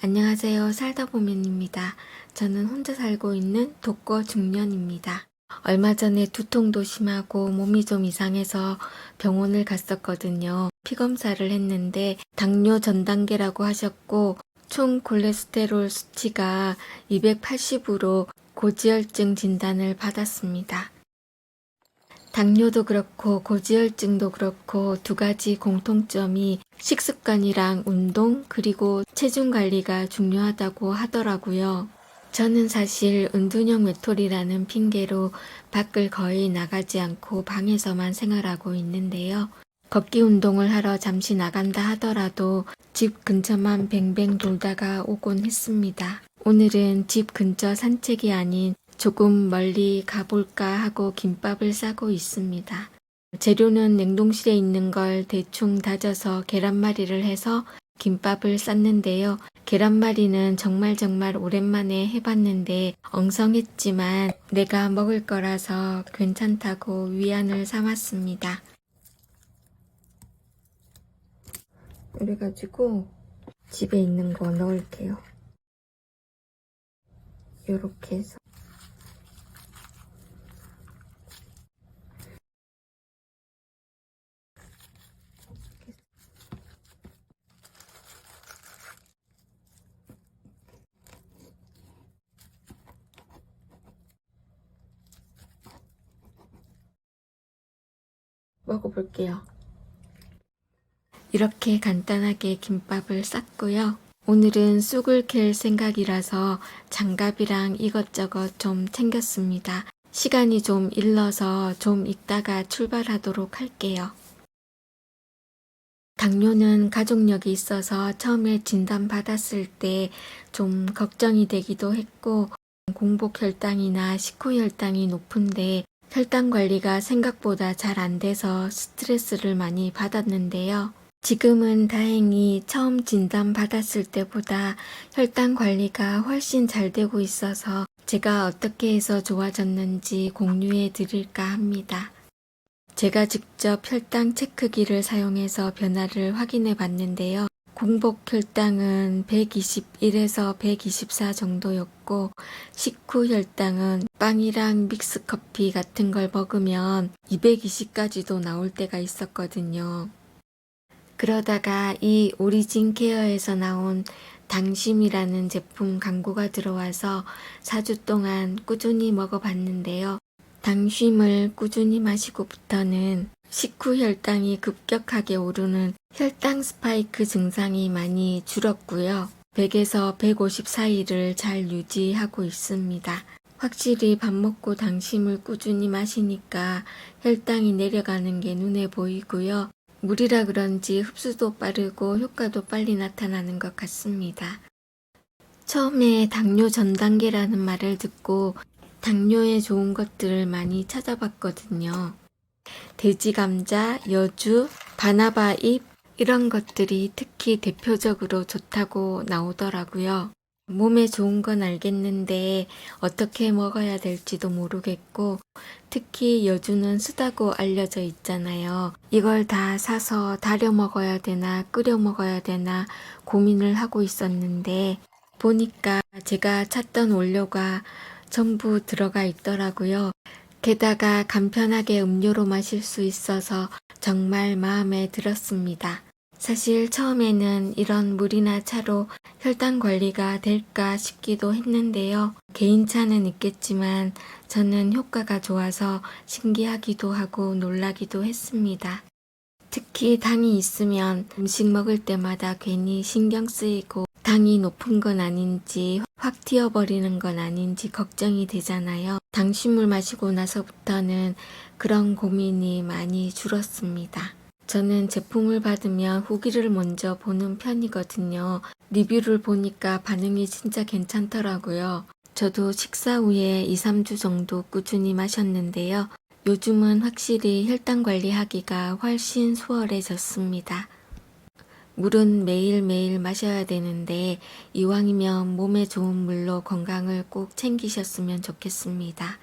안녕하세요. 살다 보면입니다. 저는 혼자 살고 있는 독거 중년입니다. 얼마 전에 두통도 심하고 몸이 좀 이상해서 병원을 갔었거든요. 피 검사를 했는데 당뇨 전 단계라고 하셨고 총 콜레스테롤 수치가 280으로 고지혈증 진단을 받았습니다. 당뇨도 그렇고 고지혈증도 그렇고 두 가지 공통점이 식습관이랑 운동 그리고 체중 관리가 중요하다고 하더라고요. 저는 사실 은둔형 외톨이라는 핑계로 밖을 거의 나가지 않고 방에서만 생활하고 있는데요. 걷기 운동을 하러 잠시 나간다 하더라도 집 근처만 뱅뱅 돌다가 오곤 했습니다. 오늘은 집 근처 산책이 아닌 조금 멀리 가볼까 하고 김밥을 싸고 있습니다. 재료는 냉동실에 있는 걸 대충 다져서 계란말이를 해서 김밥을 쌌는데요. 계란말이는 정말 정말 오랜만에 해봤는데 엉성했지만 내가 먹을 거라서 괜찮다고 위안을 삼았습니다. 그래가지고 집에 있는 거 넣을게요. 요렇게 해서 먹어볼게요. 이렇게 간단하게 김밥을 쌌고요. 오늘은 쑥을 캘 생각이라서 장갑이랑 이것저것 좀 챙겼습니다. 시간이 좀 일러서 좀 있다가 출발하도록 할게요. 당뇨는 가족력이 있어서 처음에 진단받았을 때 좀 걱정이 되기도 했고 공복 혈당이나 식후 혈당이 높은데 혈당 관리가 생각보다 잘 안 돼서 스트레스를 많이 받았는데요. 지금은 다행히 처음 진단 받았을 때보다 혈당 관리가 훨씬 잘 되고 있어서 제가 어떻게 해서 좋아졌는지 공유해 드릴까 합니다. 제가 직접 혈당 체크기를 사용해서 변화를 확인해 봤는데요. 공복 혈당은 121에서 124 정도였고 식후 혈당은 빵이랑 믹스커피 같은 걸 먹으면 220까지도 나올 때가 있었거든요. 그러다가 이 오리진 케어에서 나온 당심이라는 제품 광고가 들어와서 4주 동안 꾸준히 먹어봤는데요. 당심을 꾸준히 마시고부터는 식후 혈당이 급격하게 오르는 혈당 스파이크 증상이 많이 줄었고요. 100에서 150 사이를 잘 유지하고 있습니다. 확실히 밥 먹고 당심을 꾸준히 마시니까 혈당이 내려가는 게 눈에 보이고요. 물이라 그런지 흡수도 빠르고 효과도 빨리 나타나는 것 같습니다. 처음에 당뇨 전 단계라는 말을 듣고 당뇨에 좋은 것들을 많이 찾아봤거든요. 돼지 감자, 여주, 바나바 잎 이런 것들이 특히 대표적으로 좋다고 나오더라고요. 몸에 좋은 건 알겠는데 어떻게 먹어야 될지도 모르겠고 특히 여주는 쓰다고 알려져 있잖아요. 이걸 다 사서 달여 먹어야 되나 끓여 먹어야 되나 고민을 하고 있었는데 보니까 제가 찾던 원료가 전부 들어가 있더라고요. 게다가 간편하게 음료로 마실 수 있어서 정말 마음에 들었습니다. 사실 처음에는 이런 물이나 차로 혈당 관리가 될까 싶기도 했는데요. 개인차는 있겠지만 저는 효과가 좋아서 신기하기도 하고 놀라기도 했습니다. 특히 당이 있으면 음식 먹을 때마다 괜히 신경 쓰이고 당이 높은 건 아닌지 확 튀어버리는 건 아닌지 걱정이 되잖아요. 당신물 마시고 나서부터는 그런 고민이 많이 줄었습니다. 저는 제품을 받으면 후기를 먼저 보는 편이거든요. 리뷰를 보니까 반응이 진짜 괜찮더라고요. 저도 식사 후에 2, 3주 정도 꾸준히 마셨는데요. 요즘은 확실히 혈당 관리하기가 훨씬 수월해졌습니다. 물은 매일매일 마셔야 되는데 이왕이면 몸에 좋은 물로 건강을 꼭 챙기셨으면 좋겠습니다.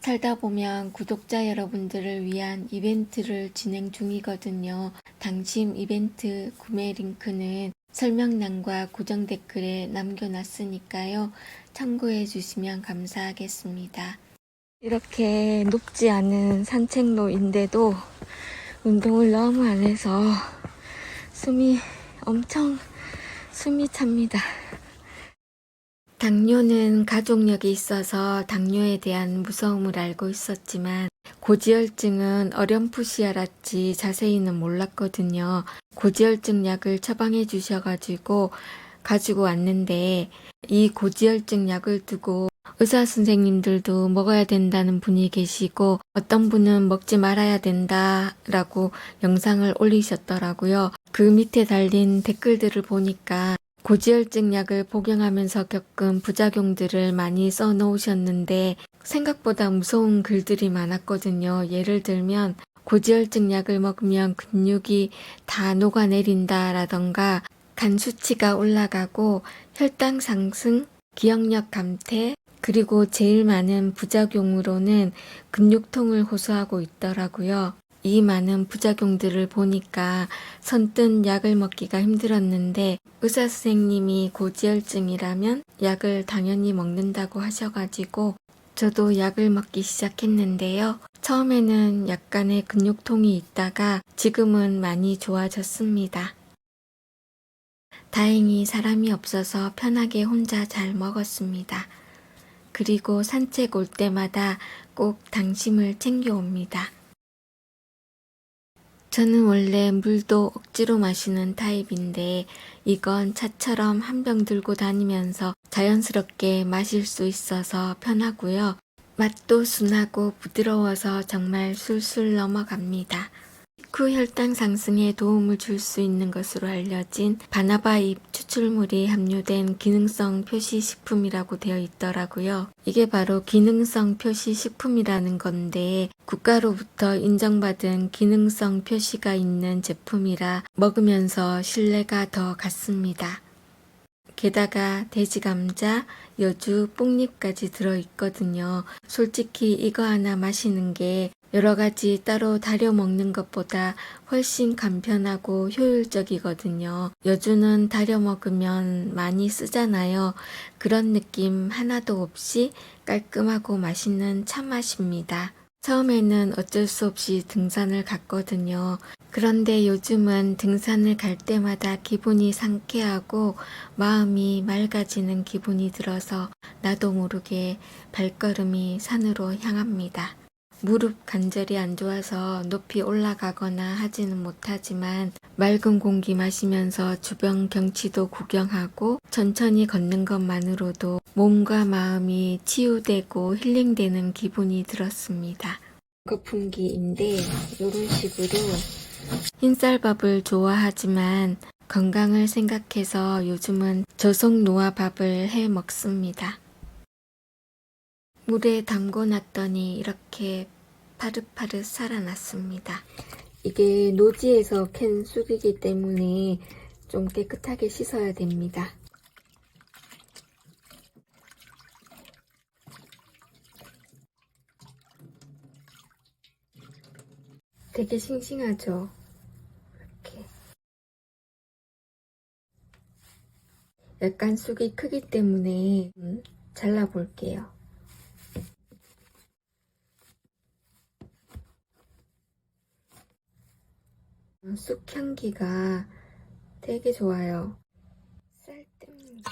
살다 보면 구독자 여러분들을 위한 이벤트를 진행 중이거든요. 당심 이벤트 구매 링크는 설명란과 고정 댓글에 남겨놨으니까요. 참고해 주시면 감사하겠습니다. 이렇게 높지 않은 산책로인데도 운동을 너무 안 해서 숨이 엄청 숨이 찹니다. 당뇨는 가족력이 있어서 당뇨에 대한 무서움을 알고 있었지만 고지혈증은 어렴풋이 알았지 자세히는 몰랐거든요. 고지혈증 약을 처방해 주셔가지고 가지고 왔는데 이 고지혈증 약을 두고 의사 선생님들도 먹어야 된다는 분이 계시고 어떤 분은 먹지 말아야 된다라고 영상을 올리셨더라고요. 그 밑에 달린 댓글들을 보니까 고지혈증 약을 복용하면서 겪은 부작용들을 많이 써 놓으셨는데 생각보다 무서운 글들이 많았거든요. 예를 들면 고지혈증 약을 먹으면 근육이 다 녹아내린다라던가 간 수치가 올라가고 혈당 상승, 기억력 감퇴, 그리고 제일 많은 부작용으로는 근육통을 호소하고 있더라고요. 이 많은 부작용들을 보니까 선뜻 약을 먹기가 힘들었는데 의사 선생님이 고지혈증이라면 약을 당연히 먹는다고 하셔가지고 저도 약을 먹기 시작했는데요. 처음에는 약간의 근육통이 있다가 지금은 많이 좋아졌습니다. 다행히 사람이 없어서 편하게 혼자 잘 먹었습니다. 그리고 산책 올 때마다 꼭 당심을 챙겨옵니다. 저는 원래 물도 억지로 마시는 타입인데 이건 차처럼 한 병 들고 다니면서 자연스럽게 마실 수 있어서 편하고요. 맛도 순하고 부드러워서 정말 술술 넘어갑니다. 식후 혈당 상승에 도움을 줄 수 있는 것으로 알려진 바나바잎 추출물이 함유된 기능성 표시 식품이라고 되어 있더라고요. 이게 바로 기능성 표시 식품이라는 건데 국가로부터 인정받은 기능성 표시가 있는 제품이라 먹으면서 신뢰가 더 갔습니다. 게다가 돼지 감자, 여주, 뽕잎까지 들어있거든요. 솔직히 이거 하나 마시는 게 여러 가지 따로 다려 먹는 것보다 훨씬 간편하고 효율적이거든요. 여주는 다려 먹으면 많이 쓰잖아요. 그런 느낌 하나도 없이 깔끔하고 맛있는 차 맛입니다. 처음에는 어쩔 수 없이 등산을 갔거든요. 그런데 요즘은 등산을 갈 때마다 기분이 상쾌하고 마음이 맑아지는 기분이 들어서 나도 모르게 발걸음이 산으로 향합니다. 무릎 관절이 안 좋아서 높이 올라가거나 하지는 못하지만 맑은 공기 마시면서 주변 경치도 구경하고 천천히 걷는 것만으로도 몸과 마음이 치유되고 힐링되는 기분이 들었습니다. 거품기인데 이런 식으로 흰쌀밥을 좋아하지만 건강을 생각해서 요즘은 저속 노화밥을 해 먹습니다. 물에 담궈 놨더니 이렇게 파릇파릇 살아났습니다. 이게 노지에서 캔 쑥이기 때문에 좀 깨끗하게 씻어야 됩니다. 되게 싱싱하죠? 이렇게. 약간 쑥이 크기 때문에 음, 잘라볼게요. 쑥 향기가 되게 좋아요. 쌀 때문에.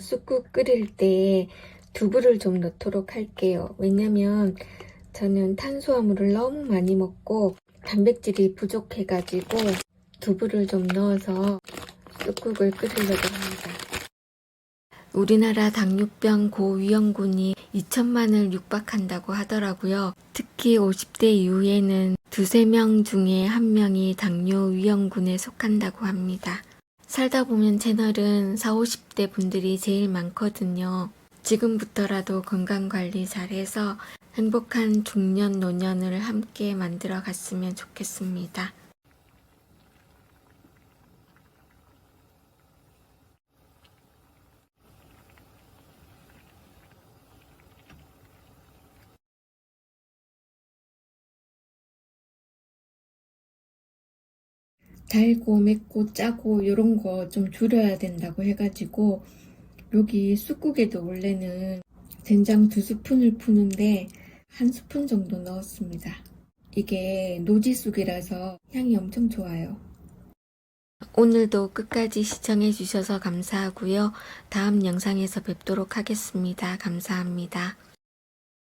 쑥국 끓일 때 두부를 좀 넣도록 할게요. 왜냐면 저는 탄수화물을 너무 많이 먹고 단백질이 부족해가지고 두부를 좀 넣어서 쑥국을 끓이려고 합니다. 우리나라 당뇨병 고위험군이 2천만을 육박한다고 하더라고요. 특히 50대 이후에는 두세 명 중에 한 명이 당뇨 위험군에 속한다고 합니다. 살다 보면 채널은 40, 50대 분들이 제일 많거든요. 지금부터라도 건강 관리 잘해서 행복한 중년 노년을 함께 만들어 갔으면 좋겠습니다. 달고 맵고 짜고 이런 거 좀 줄여야 된다고 해가지고 여기 쑥국에도 원래는 된장 두 스푼을 푸는데 한 스푼 정도 넣었습니다. 이게 노지쑥이라서 향이 엄청 좋아요. 오늘도 끝까지 시청해주셔서 감사하고요. 다음 영상에서 뵙도록 하겠습니다. 감사합니다.